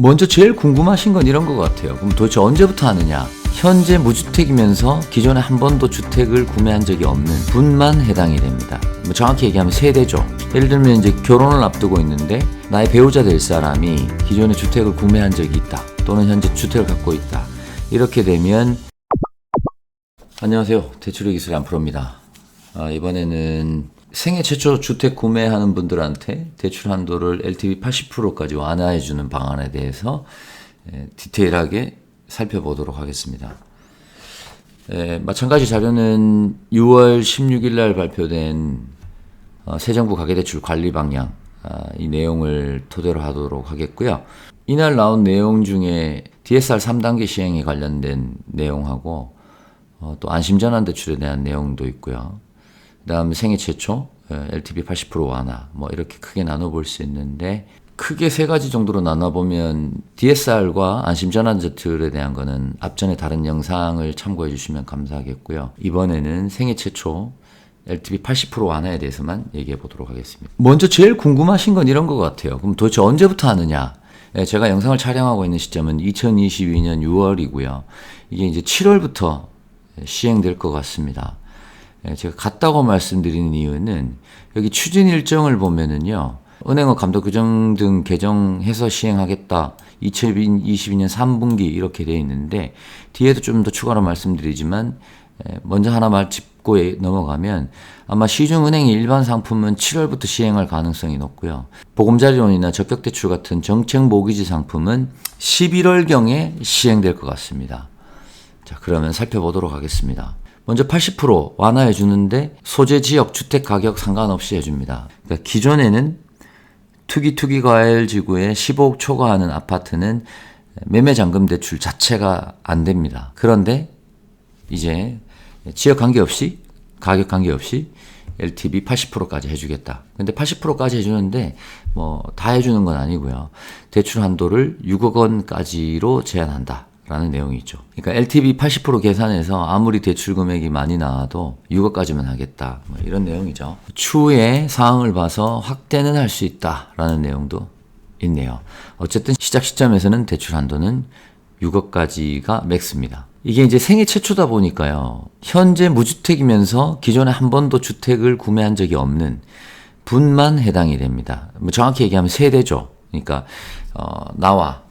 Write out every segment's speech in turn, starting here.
먼저 제일 궁금하신 건 이런 것 같아요. 그럼 도대체 언제부터 하느냐? 현재 무주택이면서 기존에 한 번도 주택을 구매한 적이 없는 분만 해당이 됩니다. 뭐 정확히 얘기하면 세대죠. 예를 들면 이제 결혼을 앞두고 있는데 나의 배우자 될 사람이 기존에 주택을 구매한 적이 있다. 또는 현재 주택을 갖고 있다. 이렇게 되면 안녕하세요. 대출의 기술의 안프로입니다. 아, 이번에는 생애 최초 주택 구매하는 분들한테 대출 한도를 LTV 80%까지 완화해 주는 방안에 대해서 에, 디테일하게 살펴보도록 하겠습니다. 에, 마찬가지 자료는 6월 16일 날 발표된 어, 새 정부 가계대출 관리 방향 아, 이 내용을 토대로 하도록 하겠고요. 이날 나온 내용 중에 DSR 3단계 시행에 관련된 내용하고 어, 또 안심전환 대출에 대한 내용도 있고요. 그다음 생애 최초 예, LTV 80% 완화 뭐 이렇게 크게 나눠볼 수 있는데 크게 세 가지 정도로 나눠보면 DSR과 안심전환 대출에 대한 거는 앞전에 다른 영상을 참고해 주시면 감사하겠고요. 이번에는 생애 최초 LTV 80% 완화에 대해서만 얘기해 보도록 하겠습니다. 먼저 제일 궁금하신 건 이런 것 같아요. 그럼 도대체 언제부터 하느냐? 예, 제가 영상을 촬영하고 있는 시점은 2022년 6월이고요. 이게 이제 7월부터 시행될 것 같습니다. 예, 제가 같다고 말씀드리는 이유는 여기 추진 일정을 보면은요. 은행어 감독 규정 등 개정해서 시행하겠다. 2022년 3분기 이렇게 돼 있는데 뒤에도 좀 더 추가로 말씀드리지만 예, 먼저 하나 말 짚고 넘어가면 아마 시중은행의 일반 상품은 7월부터 시행할 가능성이 높고요. 보금자리론이나 적격대출 같은 정책 모기지 상품은 11월경에 시행될 것 같습니다. 자, 그러면 살펴보도록 하겠습니다. 먼저 80% 완화해 주는데 소재 지역 주택 가격 상관없이 해줍니다. 그러니까 기존에는 투기 투기 과열 지구에 15억 초과하는 아파트는 매매 잔금 대출 자체가 안 됩니다. 그런데 이제 지역 관계없이 가격 관계없이 LTV 80%까지 해주겠다. 근데 80%까지 해주는데 뭐 다 해주는 건 아니고요. 대출 한도를 6억 원까지로 제한한다. 라는 내용이 있죠. 그러니까 LTV 80% 계산해서 아무리 대출 금액이 많이 나와도 6억까지만 하겠다. 뭐 이런 내용이죠. 추후에 사항을 봐서 확대는 할 수 있다라는 내용도 있네요. 어쨌든 시작 시점에서는 대출 한도는 6억까지가 맥스입니다. 이게 이제 생애 최초다 보니까요. 현재 무주택이면서 기존에 한 번도 주택을 구매한 적이 없는 분만 해당이 됩니다. 뭐 정확히 얘기하면 세대죠. 그러니까 어, 나와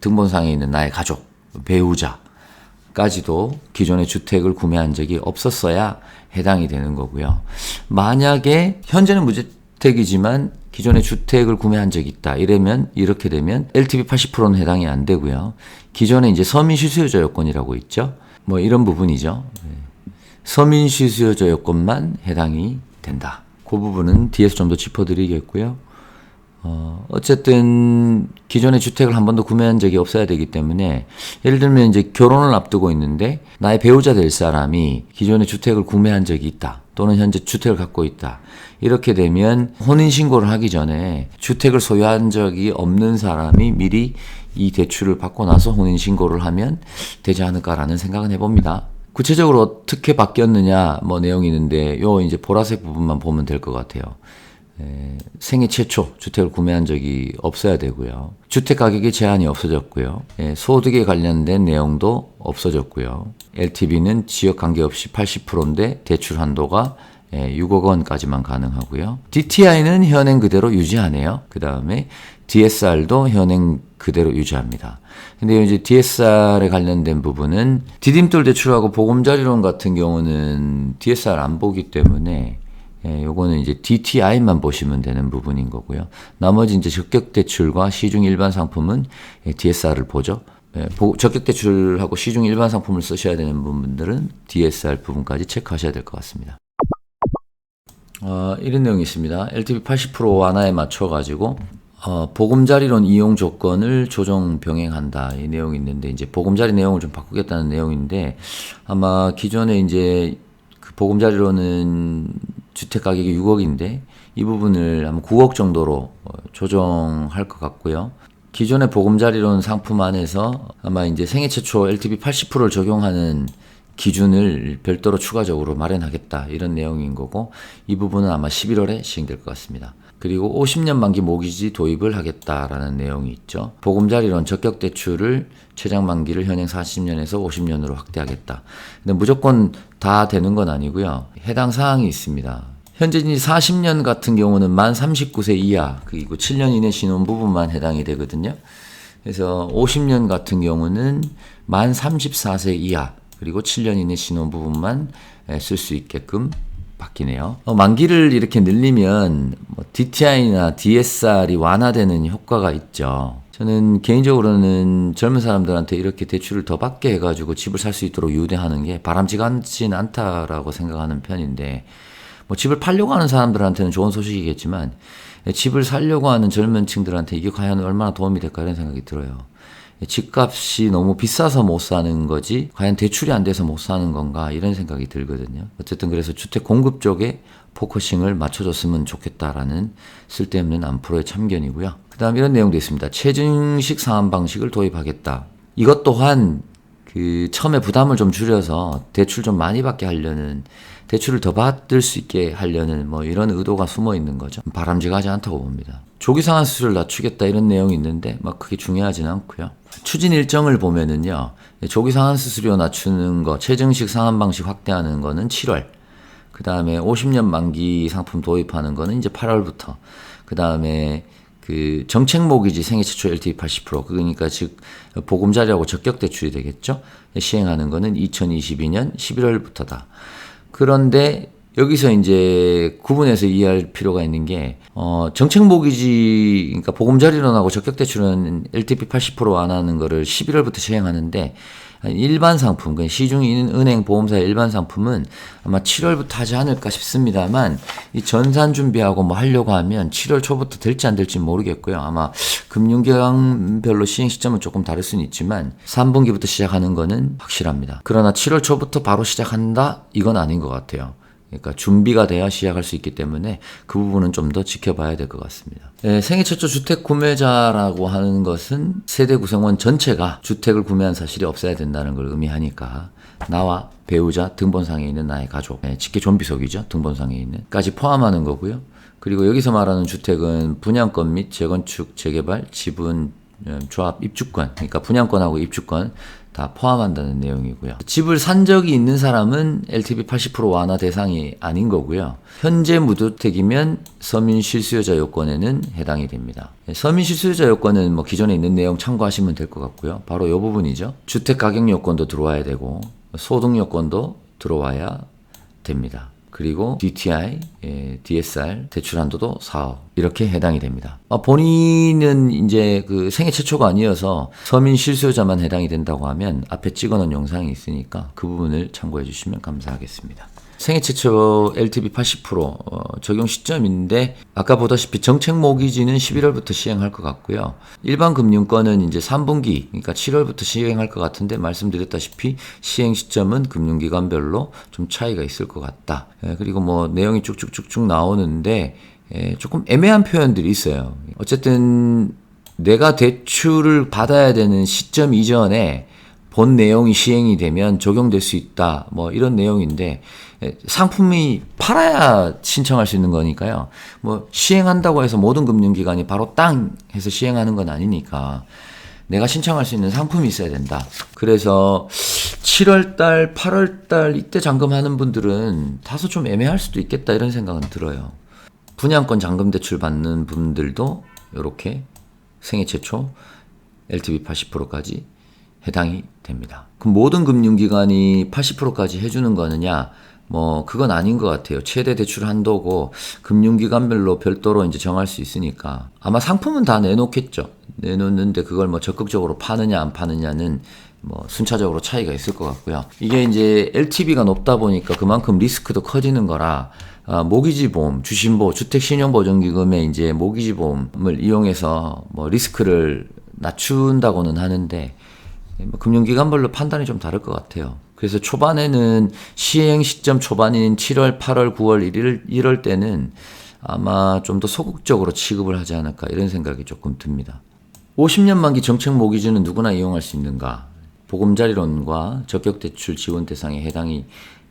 등본상에 있는 나의 가족 배우자까지도 기존에 주택을 구매한 적이 없었어야 해당이 되는 거고요. 만약에 현재는 무주택이지만 기존에 주택을 구매한 적이 있다. 이러면 이렇게 되면 LTV 80%는 해당이 안 되고요. 기존에 이제 서민 실수요자 요건이라고 있죠. 뭐 이런 부분이죠. 네. 서민 실수요자 요건만 해당이 된다. 그 부분은 뒤에서 좀 더 짚어드리겠고요. 어, 어쨌든 기존의 주택을 한 번도 구매한 적이 없어야 되기 때문에 예를 들면 이제 결혼을 앞두고 있는데 나의 배우자 될 사람이 기존의 주택을 구매한 적이 있다. 또는 현재 주택을 갖고 있다. 이렇게 되면 혼인 신고를 하기 전에 주택을 소유한 적이 없는 사람이 미리 이 대출을 받고 나서 혼인 신고를 하면 되지 않을까라는 생각은 해봅니다. 구체적으로 어떻게 바뀌었느냐 뭐 내용이 있는데 요 이제 보라색 부분만 보면 될 것 같아요. 에, 생애 최초 주택을 구매한 적이 없어야 되고요. 주택 가격의 제한이 없어졌고요. 에, 소득에 관련된 내용도 없어졌고요. LTV는 지역 관계없이 80%인데 대출 한도가 에, 6억 원까지만 가능하고요. DTI는 현행 그대로 유지하네요. 그 다음에 DSR도 현행 그대로 유지합니다. 근데 이제 DSR에 관련된 부분은 디딤돌 대출하고 보금자리론 같은 경우는 DSR 안 보기 때문에 예, 요거는 이제 DTI만 보시면 되는 부분인 거고요. 나머지 이제 적격 대출과 시중 일반 상품은 예, DSR을 보죠. 예, 보, 적격 대출하고 시중 일반 상품을 쓰셔야 되는 부분들은 DSR 부분까지 체크하셔야 될 것 같습니다. 어, 이런 내용이 있습니다. LTV 80% 완화에 맞춰 가지고 어, 보금자리론 이용 조건을 조정 병행한다 이 내용이 있는데 이제 보금자리 내용을 좀 바꾸겠다는 내용인데 아마 기존에 이제 그 보금자리론은 주택 가격이 6억인데 이 부분을 아마 9억 정도로 어, 조정할 것 같고요. 기존의 보금자리론 상품 안에서 아마 이제 생애 최초 LTV 80%를 적용하는 기준을 별도로 추가적으로 마련하겠다 이런 내용인 거고 이 부분은 아마 11월에 시행될 것 같습니다. 그리고 50년 만기 모기지 도입을 하겠다라는 내용이 있죠. 보금자리론 적격 대출을 최장 만기를 현행 40년에서 50년으로 확대하겠다. 근데 무조건 다 되는 건 아니고요. 해당 사항이 있습니다. 현재 이 40년 같은 경우는 만 39세 이하 그리고 7년 이내 신혼 부부만 해당이 되거든요. 그래서 50년 같은 경우는 만 34세 이하 그리고 7년 이내 신혼 부부만 쓸 수 있게끔 바뀌네요. 어, 만기를 이렇게 늘리면 뭐 DTI나 DSR이 완화되는 효과가 있죠. 저는 개인적으로는 젊은 사람들한테 이렇게 대출을 더 받게 해가지고 집을 살 수 있도록 유대하는 게 바람직하진 않다라고 생각하는 편인데 뭐 집을 팔려고 하는 사람들한테는 좋은 소식이겠지만 집을 살려고 하는 젊은 층들한테 이게 과연 얼마나 도움이 될까 이런 생각이 들어요. 집값이 너무 비싸서 못 사는 거지 과연 대출이 안 돼서 못 사는 건가 이런 생각이 들거든요. 어쨌든 그래서 주택 공급 쪽에 포커싱을 맞춰줬으면 좋겠다라는 쓸데없는 안프로의 참견이고요. 그 다음 이런 내용도 있습니다. 체증식 상환 방식을 도입하겠다. 이것 또한 그 처음에 부담을 좀 줄여서 대출 좀 많이 받게 하려는 대출을 더 받을 수 있게 하려는 뭐 이런 의도가 숨어 있는 거죠. 바람직하지 않다고 봅니다. 조기 상환 수수료를 낮추겠다 이런 내용이 있는데 막 그게 중요하지는 않고요. 추진 일정을 보면은요. 조기 상환 수수료 낮추는 거, 최증식 상환 방식 확대하는 거는 7월. 그 다음에 50년 만기 상품 도입하는 거는 이제 8월부터. 그 다음에 그 정책 모기지 생애 최초 LTV 80% 그러니까 즉 보금자리하고 적격 대출이 되겠죠. 시행하는 거는 2022년 11월부터다. 그런데 여기서 이제 구분해서 이해할 필요가 있는 게, 어, 정책 모기지, 그러니까 보금자리론하고 적격대출은 LTV 80% 완화하는 거를 11월부터 시행하는데, 일반 상품, 그 시중에 있는 은행, 보험사 일반 상품은 아마 7월부터 하지 않을까 싶습니다만, 이 전산 준비하고 뭐 하려고 하면 7월 초부터 될지 안 될지 모르겠고요. 아마 금융기관별로 시행 시점은 조금 다를 수는 있지만, 3분기부터 시작하는 거는 확실합니다. 그러나 7월 초부터 바로 시작한다? 이건 아닌 것 같아요. 그러니까 준비가 돼야 시작할 수 있기 때문에 그 부분은 좀 더 지켜봐야 될 것 같습니다. 네, 생애 최초 주택 구매자라고 하는 것은 세대 구성원 전체가 주택을 구매한 사실이 없어야 된다는 걸 의미하니까 나와 배우자 등본상에 있는 나의 가족, 네, 직계 좀비속이죠 등본상에 있는,까지 포함하는 거고요. 그리고 여기서 말하는 주택은 분양권 및 재건축, 재개발, 지분, 음, 조합, 입주권, 그러니까 분양권하고 입주권 다 포함한다는 내용이고요. 집을 산 적이 있는 사람은 LTV 80% 완화 대상이 아닌 거고요. 현재 무주택이면 서민 실수요자 요건에는 해당이 됩니다. 서민 실수요자 요건은 뭐 기존에 있는 내용 참고하시면 될 것 같고요. 바로 이 부분이죠. 주택 가격 요건도 들어와야 되고 소득 요건도 들어와야 됩니다. 그리고 DTI, 예, DSR 대출 한도도 4억 이렇게 해당이 됩니다. 아, 본인은 이제 그 생애 최초가 아니어서 서민 실수요자만 해당이 된다고 하면 앞에 찍어놓은 영상이 있으니까 그 부분을 참고해 주시면 감사하겠습니다. 생애 최초 LTV 80% 어, 적용 시점인데 아까 보다시피 정책 모기지는 11월부터 시행할 것 같고요. 일반 금융권은 이제 3분기 그러니까 7월부터 시행할 것 같은데 말씀드렸다시피 시행 시점은 금융기관별로 좀 차이가 있을 것 같다. 예, 그리고 뭐 내용이 쭉쭉쭉쭉 나오는데 예, 조금 애매한 표현들이 있어요. 어쨌든 내가 대출을 받아야 되는 시점 이전에 본 내용이 시행이 되면 적용될 수 있다. 뭐 이런 내용인데 상품이 팔아야 신청할 수 있는 거니까요. 뭐 시행한다고 해서 모든 금융기관이 바로 땅 해서 시행하는 건 아니니까 내가 신청할 수 있는 상품이 있어야 된다. 그래서 7월 달, 8월 달 이때 잔금하는 분들은 다소 좀 애매할 수도 있겠다 이런 생각은 들어요. 분양권 잔금 대출 받는 분들도 이렇게 생애 최초 LTV 80%까지 해당이 됩니다. 그럼 모든 금융기관이 80%까지 해주는 거느냐? 뭐 그건 아닌 것 같아요. 최대 대출 한도고 금융기관별로 별도로 이제 정할 수 있으니까 아마 상품은 다 내놓겠죠. 내놓는데 그걸 뭐 적극적으로 파느냐 안 파느냐는 뭐 순차적으로 차이가 있을 것 같고요. 이게 이제 LTV가 높다 보니까 그만큼 리스크도 커지는 거라 아, 모기지 보험, 주신보, 주택신용보증기금의 이제 모기지 보험을 이용해서 뭐 리스크를 낮춘다고는 하는데 뭐 금융기관별로 판단이 좀 다를 것 같아요. 그래서 초반에는 시행 시점 초반인 7월, 8월, 9월 1일, 이럴 때는 아마 좀 더 소극적으로 취급을 하지 않을까 이런 생각이 조금 듭니다. 50년 만기 정책 모기지는 누구나 이용할 수 있는가? 보금자리론과 적격대출 지원 대상에 해당이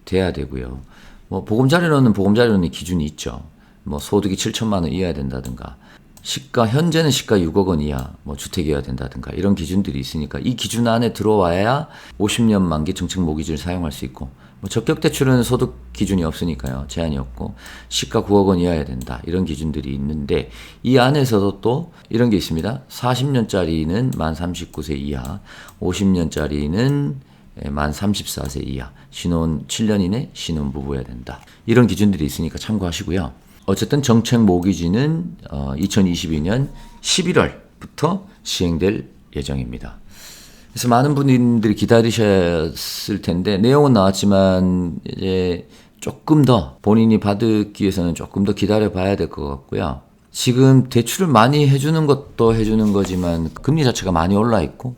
돼야 되고요. 뭐 보금자리론은 보금자리론의 기준이 있죠. 뭐 소득이 7천만 원 이하야 된다든가 시가 현재는 시가 6억 원 이하 뭐 주택이어야 된다든가 이런 기준들이 있으니까 이 기준 안에 들어와야 50년 만기 정책 모기지를 사용할 수 있고 뭐 적격 대출은 소득 기준이 없으니까요. 제한이 없고 시가 9억 원 이하야 된다. 이런 기준들이 있는데 이 안에서도 또 이런 게 있습니다. 40년짜리는 만 39세 이하 50년짜리는 만 34세 이하, 신혼 7년 이내 신혼 부부여야 된다. 이런 기준들이 있으니까 참고하시고요. 어쨌든 정책 모기지는 어, 2022년 11월부터 시행될 예정입니다. 그래서 많은 분들이 기다리셨을 텐데 내용은 나왔지만 이제 조금 더 본인이 받기 위해서는 조금 더 기다려 봐야 될 것 같고요. 지금 대출을 많이 해주는 것도 해주는 거지만 금리 자체가 많이 올라 있고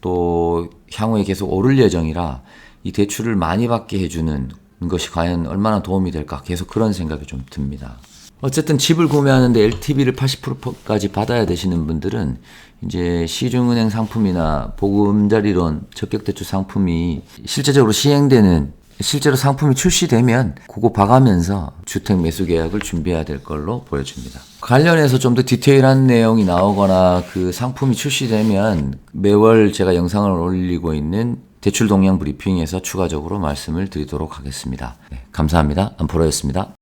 또 향후에 계속 오를 예정이라 이 대출을 많이 받게 해주는 것이 과연 얼마나 도움이 될까 계속 그런 생각이 좀 듭니다. 어쨌든 집을 구매하는데 LTV를 80%까지 받아야 되시는 분들은 이제 시중은행 상품이나 보금자리론 적격대출 상품이 실제적으로 시행되는 실제로 상품이 출시되면 그거 봐가면서 주택 매수 계약을 준비해야 될 걸로 보여집니다. 관련해서 좀 더 디테일한 내용이 나오거나 그 상품이 출시되면 매월 제가 영상을 올리고 있는 대출 동향 브리핑에서 추가적으로 말씀을 드리도록 하겠습니다. 네, 감사합니다. 안프로였습니다.